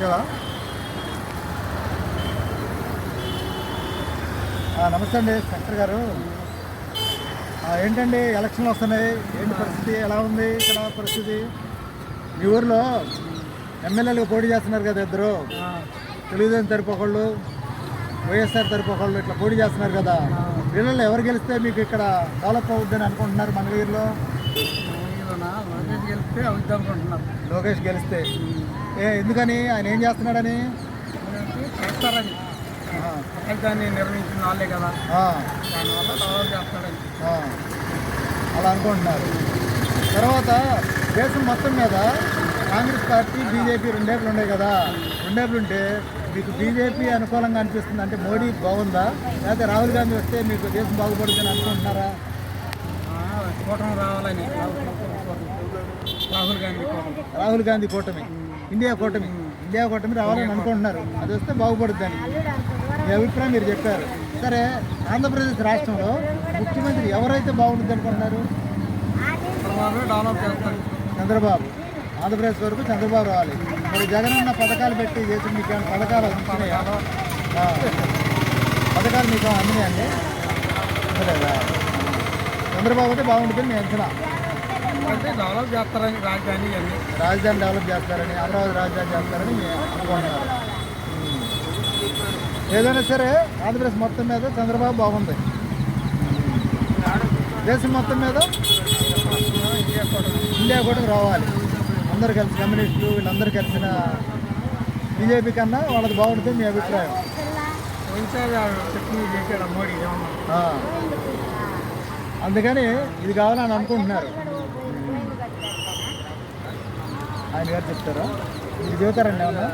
ఆ, నమస్తే అండి సెక్టర్ గారు. ఏంటండి ఎలక్షన్లు వస్తున్నాయి? ఏంటి పరిస్థితి? ఎలా ఉంది? ఇక్కడ పరిస్థితి? మీ ఊర్లో ఎమ్మెల్యేలకు పోటీ చేస్తున్నారు కదా ఇద్దరు. తెలుగుదేశం తరపు ఒకళ్ళు వైఎస్ఆర్ తరపు ఒకళ్ళు ఇట్లా పోటీ చేస్తున్నారు కదా. వీళ్ళలో ఎవరు గెలిస్తే మీకు ఇక్కడ డెవలప్ అవుద్దని అనుకుంటున్నారు మంగళగిరిలో లోకేష్ గెలిస్తే అవుద్దాం లోకేష్ గెలిస్తే. ఏ ఎందుకని? ఆయన ఏం చేస్తున్నాడని? చేస్తారని. దాన్ని నిర్మించిన వాళ్ళే కదా. దానివల్ల డెవలప్ చేస్తాడని. అలా అనుకుంటున్నారు. తర్వాత దేశం మొత్తం మీద కాంగ్రెస్ పార్టీ బీజేపీ రెండేపులు ఉన్నాయి కదా. రెండేపులు ఉంటే మీకు బీజేపీ అనుకూలంగా అనిపిస్తుంది. అంటే మోడీ బాగుందా? లేకపోతే రాహుల్ గాంధీ వస్తే మీకు దేశం బాగుపడుతుందని అనుకుంటున్నారా? కూటమి రావాలని. రాహుల్ గాంధీ కూటమి. రాహుల్ గాంధీ కూటమి. ఇండియా కూటమి. ఇండియా కూటమి రావాలని అనుకుంటున్నారు. అది వస్తే బాగుపడుద్దని మీ అభిప్రాయం మీరు చెప్పారు. సరే ఆంధ్రప్రదేశ్ రాష్ట్రంలో ముఖ్యమంత్రి ఎవరైతే బాగుంటుంది అనుకుంటున్నారు? చంద్రబాబు ఆంధ్రప్రదేశ్ వరకు చంద్రబాబు రావాలి. మరి జగన్ అన్న పథకాలు పెట్టి చేసి మీకు ఏమైనా పథకాలు. పథకాలు మీకు అందినాయండి చంద్రబాబు అయితే బాగుంటుందని మీ అంచనా అంటే డెవలప్ చేస్తారని రాజధాని అన్ని రాజధాని డెవలప్ చేస్తారని అమరావతి రాజధాని చేస్తారని అనుకుంటున్నారు. ఏదైనా సరే ఆంధ్రప్రదేశ్ మొత్తం మీద చంద్రబాబు బాగుంది. దేశం మొత్తం మీద ఇండియా కూడా. రావాలి. అందరు కలిసి కమ్యూనిస్టులు వీళ్ళందరూ కలిసిన బీజేపీ కన్నా వాళ్ళది బాగుంటుంది మీ అభిప్రాయం. అందుకని ఇది కావాలని అనుకుంటున్నారు. ఆయన గారు చెప్తారా? మీరు చెబుతారండి ఏమన్నా